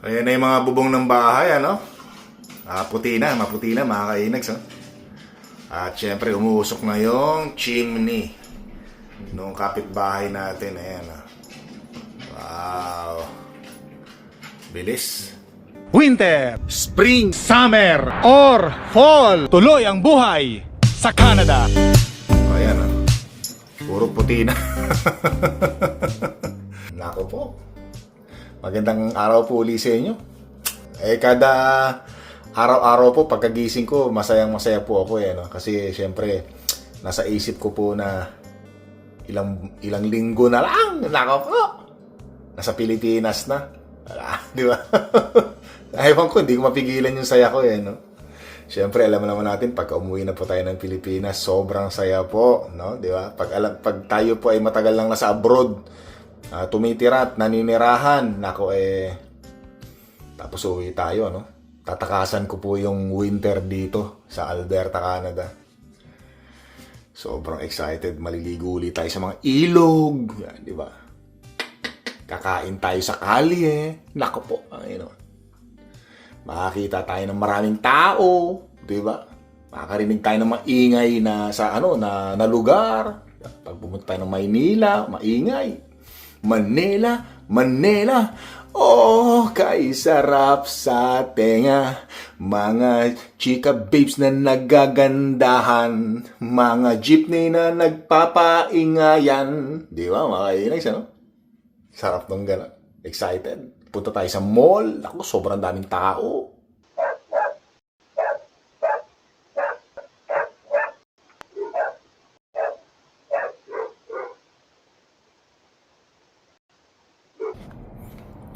Ayan na yung mga bubong ng bahay, ano? Ah, puti na, maputi na, mga kainags, oh. At syempre, umuusok na yung chimney nung kapitbahay natin. Ayan, oh. Wow. Bilis. Winter, Spring, Summer, or Fall. Tuloy ang buhay sa Canada. Ayan, oh. Puro puti na. Nako po. Magandang araw po ulit sa inyo. Eh, kada araw-araw po, pagkagising ko, masayang-masaya po ako eh. No? Kasi, syempre, nasa isip ko po na ilang ilang linggo na lang. Nako po. Nasa Pilipinas na. Wala, di ba? Ewan ko, hindi ko mapigilan yung saya ko eh. No? Siyempre, alam naman natin, pag umuwi na po tayo ng Pilipinas, sobrang saya po, no? Di ba? Pag, alam, pag tayo po ay matagal lang nasa abroad, ah, tumitira at naninirahan, nako eh, tapos uwi tayo, no? Tatakasan ko po yung winter dito sa Alberta, Canada. Sobrang excited. Maliligo ulit tayo sa mga ilog. Yan, di ba? Kakain tayo sa kalye. Nako po. Ay, no. Makakita tayo ng maraming tao, 'di ba? Makakarinig tayo ng maingay na sa ano na, na lugar. Pag pumunta tayo ng Maynila, maingay. Manila, Manila. Oh, kay sarap sa tenga. Mga chika babes na nagagandahan. Mga jeepney na nagpapaingayan. Di ba, mga kainags, ano? Sarap ng gano'n. Excited. Punta tayo sa mall. Ako, sobrang daming tao.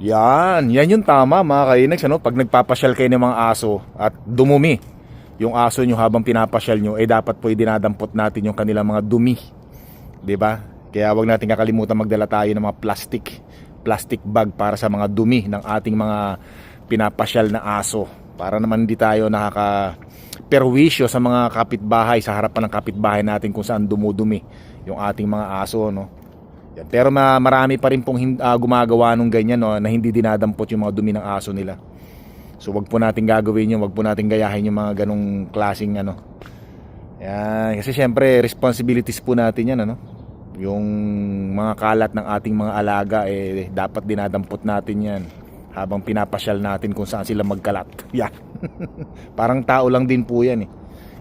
Yan, yan yung tama mga kainags. Ano? Pag nagpapasyal kayo ng mga aso at dumumi yung aso nyo habang pinapasyal nyo, eh dapat po dinadampot natin yung kanilang mga dumi. ba? Kaya wag natin kakalimutan magdala tayo ng mga plastic plastic bag para sa mga dumi ng ating mga pinapasyal na aso para naman hindi tayo nakaka perwisyo sa mga kapitbahay sa harapan ng kapitbahay natin kung saan dumudumi yung ating mga aso no yan. Pero ma- marami pa rin pong ah, gumagawa nung ganyan no, na hindi dinadampot yung mga dumi ng aso nila. So wag po natin gagawin yun, wag po natin gayahin yung mga ganong klasing ano. Yan, kasi syempre responsibilities po natin yan ano. Yung mga kalat ng ating mga alaga eh dapat dinadampot natin yan habang pinapasyal natin kung saan sila magkalat. Yan. Parang tao lang din po yan eh.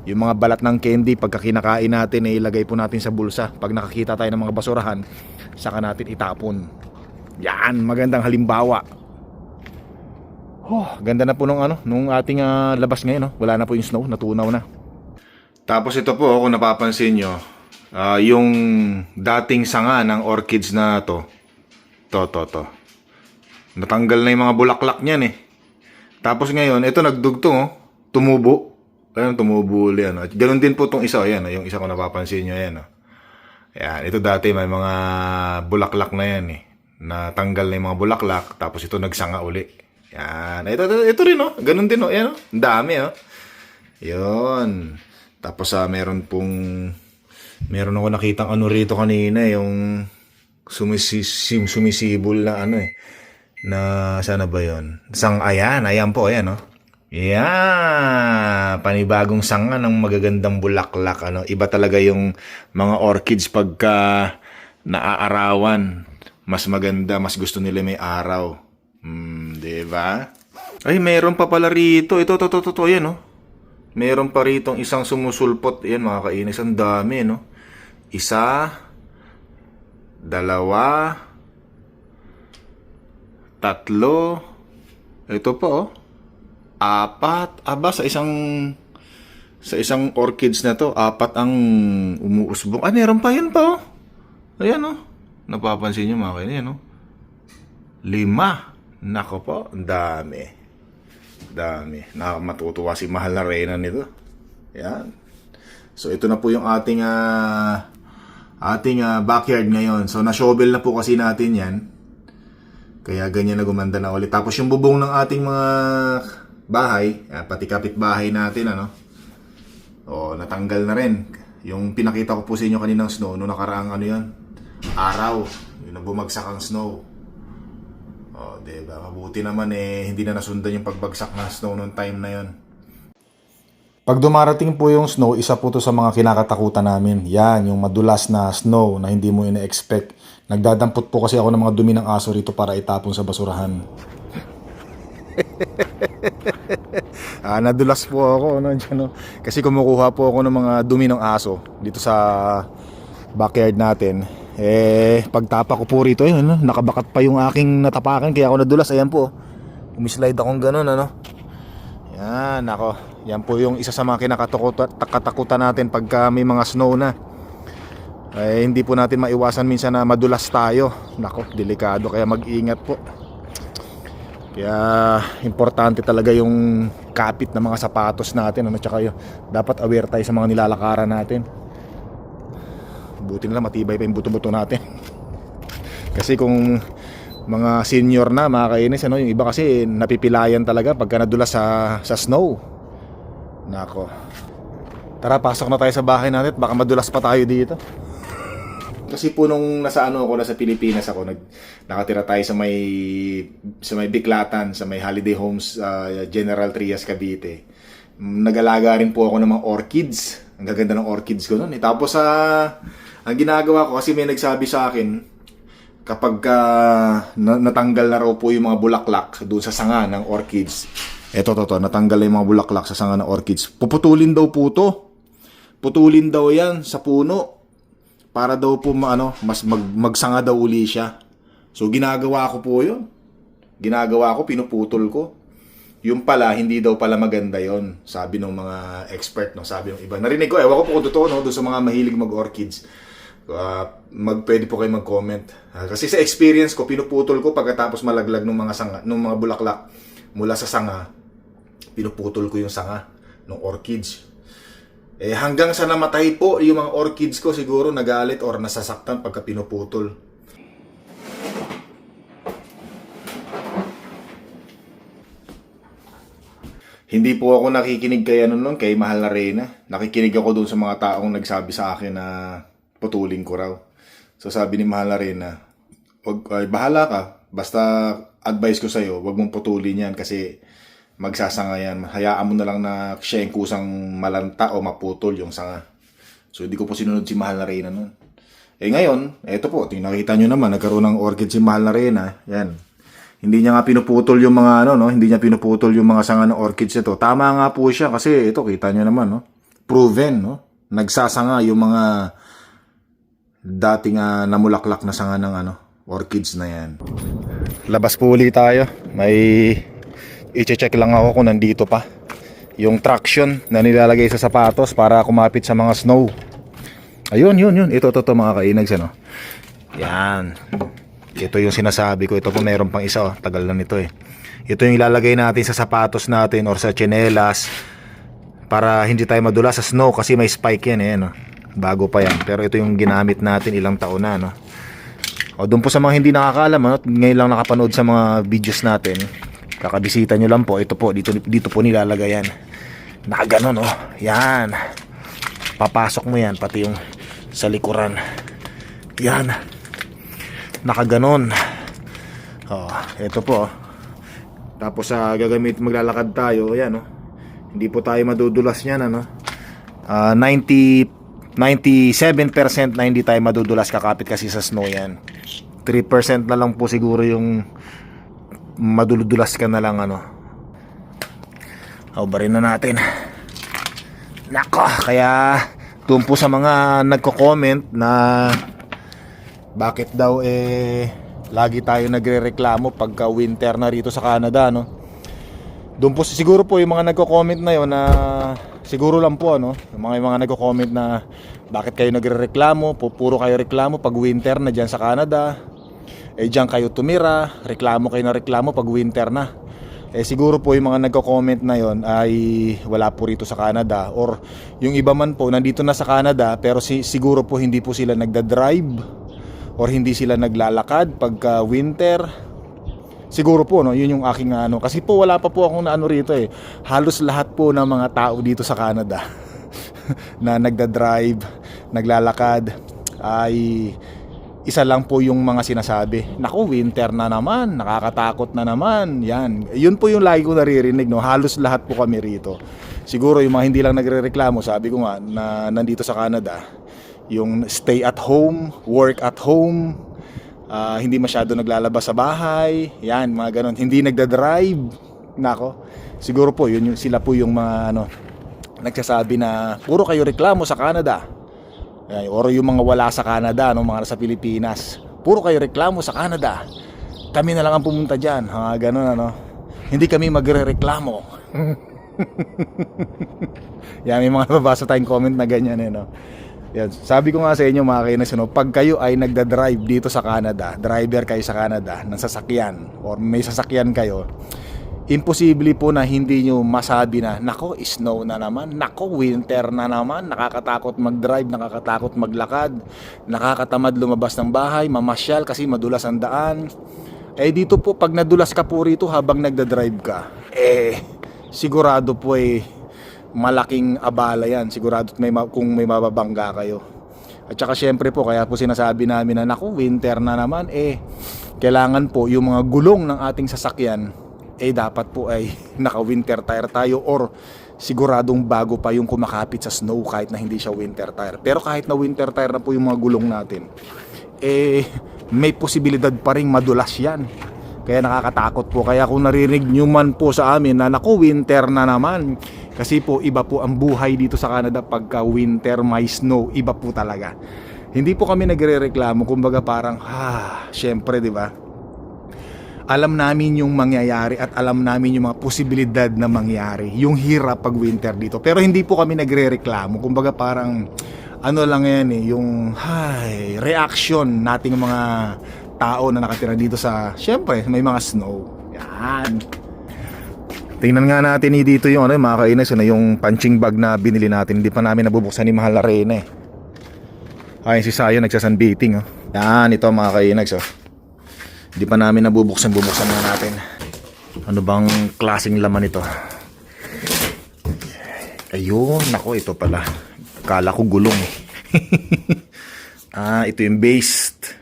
Yung mga balat ng candy pagka kinakain natin eh, ilagay po natin sa bulsa. Pag nakakita tayo ng mga basurahan, saka natin itapon. Yan, magandang halimbawa. Oh, ganda na po nung ano, nung ating ah, labas ngayon, no? Wala na po yung snow, natunaw na. Tapos ito po, kung napapansin nyo, ah, yung dating sanga ng orchids na to, to, to, to. Natanggal na yung mga bulaklak niyan eh. Tapos ngayon, ito nagdugtong oh, tumubo. Ayun, tumubo ulit. Ano. Ganun din po itong isa. Ayan, yung isa ko napapansin nyo. Ayan, oh. Ayan, ito dati may mga bulaklak na yan eh. Natanggal na yung mga bulaklak. Tapos ito nagsanga uli. Yan. Ito, ito, ito rin oh. Ganun din oh. Ayan oh. Dami oh. Yun. Tapos ah, meron pong meron ako nakitang ano rito kanina yung sumisim, sumisibol na ano eh na sana ba yon sang ayan ayan po ayan oh Yeah, panibagong sanga ng magagandang bulaklak ano. Iba talaga yung mga orchids pagka naaarawan. Mas maganda, mas gusto nila may araw. Hmm, 'di ba? Ay, meron pa pala rito. Ito, to, to, to, to, yan, oh. Meron pa rito isang sumusulpot. Yan, mga kainis. Ang dami, no? Isa, dalawa, tatlo, ito pa, oh. Apat, aba, sa isang, sa isang orchids na to, apat ang umuusbong. Ah, meron pa yan pa, oh. Ayan, oh. Napapansin nyo, mga kainis, no? Lima. Nako po, ang dami. Dami. Nakamatutuwa si Mahal na Reyna nito. Yan. So ito na po yung ating ah, ating ah, backyard ngayon. So na-shovel na po kasi natin 'yan. Kaya ganyan na gumanda na ulit. Tapos yung bubong ng ating mga bahay, ah, pati kapitbahay natin ano. Oh, natanggal na rin. Yung pinakita ko po sa inyo kaninang snow, no nakaraang ano 'yon. Araw, yung bumagsak ang snow. Oh, di ba? Mabuti naman eh, hindi na nasundan yung pagbagsak ng snow noong time na yon. Pag dumarating po yung snow, isa po to sa mga kinakatakutan namin. Yan, yung madulas na snow na hindi mo ina-expect. Nagdadampot po kasi ako ng mga dumi ng aso rito para itapon sa basurahan. ah, nadulas po ako no, dyan, no? Kasi kumukuha po ako ng mga dumi ng aso dito sa backyard natin. Eh, pagtapa ko po rito, yun, no? nakabakat pa yung aking natapakan kaya ako nadulas. Ayan po. Umislide akong ganun, ano? Yan, ako. Yan po yung isa sa mga kinakatakutan katakutan natin pagka may mga snow na. Eh, hindi po natin maiwasan minsan na madulas tayo. Nako, delikado kaya mag-ingat po. Kaya importante talaga yung kapit ng mga sapatos natin ano tsaka yung, dapat aware tayo sa mga nilalakaran natin. Buti na lang matibay pa yung buto-buto natin. kasi kung mga senior na mga kainis ano yung iba kasi napipilayan talaga pagka nadulas sa sa snow. Nako. Tara pasok na tayo sa bahay natin baka madulas pa tayo dito. Kasi po nung nasa ano ako, nasa Pilipinas ako, nag, nakatira tayo sa may, sa may Biklatan, sa may Holiday Homes, uh, General Trias, Cavite. Mm, Nag-alaga rin po ako ng mga orchids. Ang gaganda ng orchids ko noon. Eh. Tapos sa ang ginagawa ko, kasi may nagsabi sa akin, kapag na- natanggal na raw po yung mga bulaklak doon sa sanga ng orchids. Eto, to, to, natanggal na yung mga bulaklak sa sanga ng orchids. Puputulin daw po to. Putulin daw yan sa puno para daw po ano, mas mag, magsanga daw uli siya. So ginagawa ko po 'yun. Ginagawa ko, pinuputol ko. Yung pala, hindi daw pala maganda yon sabi ng mga expert, no? sabi ng iba. Narinig ko, ewan ko po kung totoo, no? doon sa mga mahilig mag-orchids. Uh, mag, pwede po kayo mag-comment. Ah, kasi sa experience ko, pinuputol ko pagkatapos malaglag ng mga sanga, ng mga bulaklak mula sa sanga, pinuputol ko yung sanga ng orchids. Eh hanggang sa namatay po yung mga orchids ko siguro nagalit or nasasaktan pagka pinuputol. Hindi po ako nakikinig kay ano nun, kay Mahal na Reyna. Nakikinig ako doon sa mga taong nagsabi sa akin na putulin ko raw. So sabi ni Mahal na Reyna, wag, ay, bahala ka. Basta advice ko sa'yo, wag mong putulin yan kasi magsasanga yan. Hayaan mo na lang na siya yung kusang malanta o maputol yung sanga. So hindi ko po sinunod si Mahal na Reyna nun. Eh ngayon, eto po, tingnan nakita nyo naman, nagkaroon ng orchid si Mahal na Reyna. Yan. Hindi niya nga pinuputol yung mga ano, no? Hindi niya pinuputol yung mga sanga ng orchids nito. Tama nga po siya kasi ito, kita nyo naman, no? Proven, no? Nagsasanga yung mga dating ah, namulaklak na sanga ng ano, orchids na yan. Labas po ulit tayo. May i-check lang ako kung nandito pa. Yung traction na nilalagay sa sapatos para kumapit sa mga snow. Ayun, yun, yun. Ito, ito mga kainags, ano. Yan. Ito yung sinasabi ko. Ito po meron pang isa, oh. Tagal na nito eh. Ito yung ilalagay natin sa sapatos natin or sa tsinelas para hindi tayo madulas sa snow kasi may spike yan eh, no? Bago pa yan. Pero ito yung ginamit natin ilang taon na, no? O doon po sa mga hindi nakakaalam, ano, ngayon lang nakapanood sa mga videos natin, kakabisita nyo lang po, ito po, dito, dito po nilalagay yan. Nakaganon, oh. Yan. Papasok mo yan, pati yung sa likuran. Yan. Nakaganon. Oh, ito po. oh. Tapos sa gagamit maglalakad tayo, ayan oh. Hindi po tayo madudulas niyan ano. Ah, 90 97% na hindi tayo madudulas kakapit kasi sa snow yan. 3% na lang po siguro yung madudulas ka na lang ano. Haubarin na natin. Nako, kaya doon po sa mga nagko-comment na bakit daw eh lagi tayo nagrereklamo pagka winter na rito sa Canada no. Doon po siguro po yung mga nagko-comment na yon na siguro lang po ano, yung mga yung mga nagko-comment na bakit kayo nagrereklamo, pu- puro kayo reklamo pag winter na diyan sa Canada. Eh diyan kayo tumira, reklamo kayo na reklamo pag winter na. Eh siguro po yung mga nagko-comment na yon ay wala po rito sa Canada or yung iba man po nandito na sa Canada pero si, siguro po hindi po sila nagda-drive or hindi sila naglalakad pagka winter. Siguro po no, yun yung aking ano kasi po wala pa po akong naano rito eh. Halos lahat po ng mga tao dito sa Canada na nagda-drive, naglalakad ay isa lang po yung mga sinasabi. Naku, winter na naman, nakakatakot na naman. Yan. Yun po yung lagi ko naririnig, no. Halos lahat po kami rito. Siguro yung mga hindi lang nagrereklamo, sabi ko nga na nandito sa Canada, yung stay at home, work at home, ah, hindi masyado naglalabas sa bahay, yan, mga ganun. Hindi nagda-drive. Nako. Siguro po yun yung sila po yung mga ano nagsasabi na puro kayo reklamo sa Canada. Ay, or yung mga wala sa Canada, no, mga nasa Pilipinas. Puro kayo reklamo sa Canada. Kami na lang ang pumunta diyan, ha, ganun ano. Hindi kami magrereklamo. Yan, may mga nababasa tayong comment na ganyan eh, no. Yan, sabi ko nga sa inyo mga kainis, no, pag kayo ay nagda-drive dito sa Canada, driver kayo sa Canada ng sasakyan or may sasakyan kayo, imposible po na hindi nyo masabi na, nako, snow na naman, nako, winter na naman, nakakatakot mag-drive, nakakatakot maglakad, nakakatamad lumabas ng bahay, mamasyal kasi madulas ang daan. Eh dito po, pag nadulas ka po rito habang nagda-drive ka, eh, sigurado po eh, malaking abala yan. Sigurado may, ma- kung may mababangga kayo. At saka syempre po, kaya po sinasabi namin na, naku, winter na naman, eh, kailangan po yung mga gulong ng ating sasakyan, eh dapat po ay naka-winter tire tayo or siguradong bago pa yung kumakapit sa snow kahit na hindi siya winter tire. Pero kahit na winter tire na po yung mga gulong natin, eh may posibilidad pa rin madulas yan. Kaya nakakatakot po. Kaya kung naririnig nyo man po sa amin na naku winter na naman. Kasi po iba po ang buhay dito sa Canada pagka winter may snow. Iba po talaga. Hindi po kami nagre-reklamo. Kumbaga parang, ha, syempre, di ba? Alam namin yung mangyayari at alam namin yung mga posibilidad na mangyari. Yung hirap pag winter dito. Pero hindi po kami nagre-reklamo. Kumbaga parang ano lang yan eh, yung hay, reaction nating mga tao na nakatira dito sa, syempre, may mga snow. Yan. Tingnan nga natin eh, dito yung ano, mga kainis, ano, yung punching bag na binili natin. Hindi pa namin nabubuksan ni Mahal Arena eh. Ayun si Sayo nagsasunbeating oh. Yan, ito mga kainags oh. Hindi pa namin nabubuksan, bubuksan na natin. Ano bang klaseng laman ito? Ayun, nako ito pala. Kala ko gulong eh. ah, ito yung based.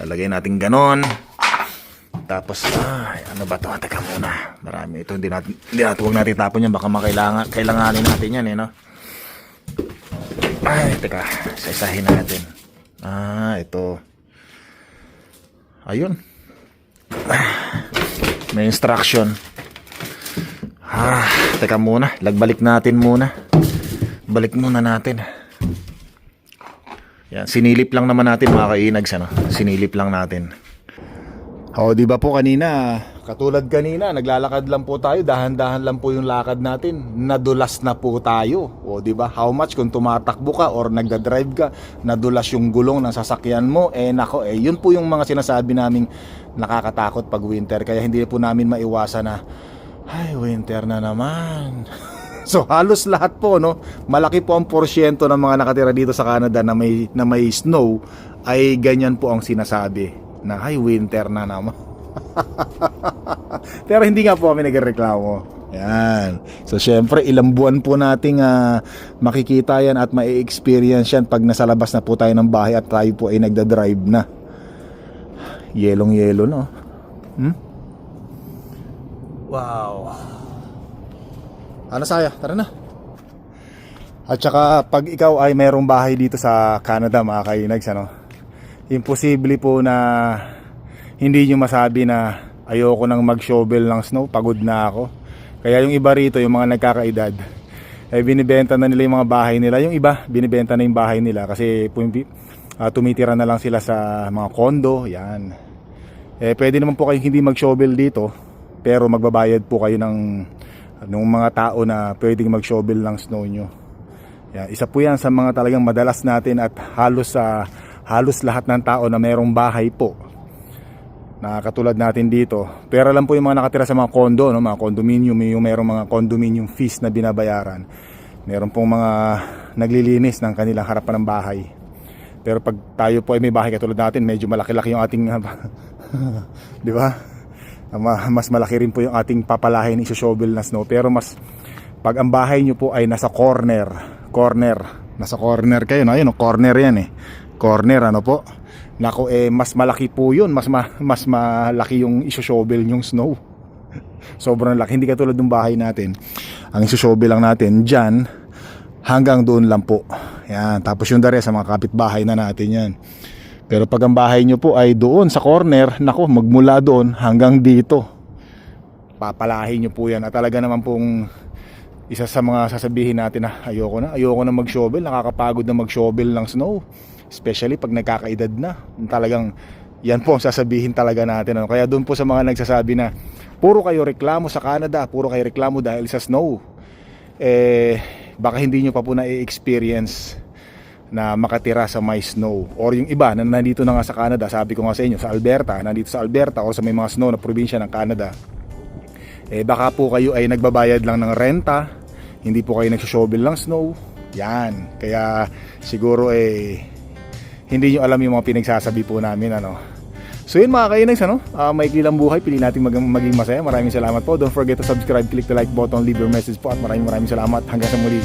Lalagay natin ganon. Tapos, ay, ano ba ito? Teka muna. Marami ito. Hindi natin, hindi natin, huwag natin tapon yan. Baka makailangan, kailanganin natin yan eh, no? Ay, teka. Saisahin natin. Ah, ito. Ayun. May instruction. Ah, teka muna. Lagbalik natin muna. Balik muna natin. Yan, sinilip lang naman natin mga kainags ano. Sinilip lang natin. O, di ba po kanina, katulad kanina, naglalakad lang po tayo, dahan-dahan lang po yung lakad natin. Nadulas na po tayo. O, di ba? How much kung tumatakbo ka or nagda-drive ka, nadulas yung gulong ng sasakyan mo, eh nako, eh yun po yung mga sinasabi naming nakakatakot pag winter. Kaya hindi po namin maiwasan na, ay, winter na naman. so halos lahat po no, malaki po ang porsyento ng mga nakatira dito sa Canada na may na may snow ay ganyan po ang sinasabi na ay winter na naman. Pero hindi nga po kami nagreklamo. Yan. So syempre ilang buwan po nating ah, makikita yan at mai-experience yan pag nasa labas na po tayo ng bahay at tayo po ay nagda-drive na. Yelong yelo no. Hmm? Wow. Ano saya? Tara na. At saka pag ikaw ay mayroong bahay dito sa Canada mga kainags ano, imposible po na hindi nyo masabi na ayoko nang mag-shovel ng snow, pagod na ako. Kaya yung iba rito, yung mga nagkakaedad, ay binibenta na nila yung mga bahay nila. Yung iba, binibenta na yung bahay nila kasi ah, tumitira na lang sila sa mga kondo, yan. Eh, pwede naman po kayong hindi mag-shovel dito, pero magbabayad po kayo ng ng mga tao na pwedeng mag-shovel ng snow nyo. Yan, isa po yan sa mga talagang madalas natin at halos sa halos lahat ng tao na mayroong bahay po na katulad natin dito. Pero alam po yung mga nakatira sa mga condo, no, mga condominium, yung mayroong mga condominium fees na binabayaran. Meron pong mga naglilinis ng kanilang harapan ng bahay. Pero pag tayo po ay may bahay katulad natin, medyo malaki-laki yung ating di ba? Ma- Mas malaki rin po yung ating papalahin iso-shovel na snow. Pero mas pag ang bahay nyo po ay nasa corner, corner, nasa corner kayo, no? Ayun, corner yan eh. Corner, ano po? Nako eh mas malaki po 'yun, mas ma- mas malaki yung iso-shovel yung snow. Sobrang laki, hindi katulad ng bahay natin. Ang iso-shovel lang natin diyan hanggang doon lang po. Yan, tapos yung dare sa mga kapitbahay na natin 'yan. Pero pag ang bahay nyo po ay doon sa corner, nako magmula doon hanggang dito. Papalahin nyo po yan at talaga naman pong isa sa mga sasabihin natin na ayoko na, ayoko na mag-shovel, nakakapagod na mag-shovel ng snow. Especially pag nagkakaedad na. Talagang yan po ang sasabihin talaga natin. Ano. Kaya doon po sa mga nagsasabi na puro kayo reklamo sa Canada, puro kayo reklamo dahil sa snow. Eh, baka hindi nyo pa po na-experience na makatira sa may snow or yung iba na nandito na nga sa Canada sabi ko nga sa inyo sa Alberta nandito sa Alberta o sa may mga snow na probinsya ng Canada eh baka po kayo ay nagbabayad lang ng renta hindi po kayo nagsho-shovel ng snow yan kaya siguro eh hindi nyo alam yung mga pinagsasabi po namin ano So yun mga kainags ano, uh, maikli lang buhay, pili natin mag- maging masaya. Maraming salamat po. Don't forget to subscribe, click the like button, leave your message po at maraming maraming salamat. Hanggang sa muli.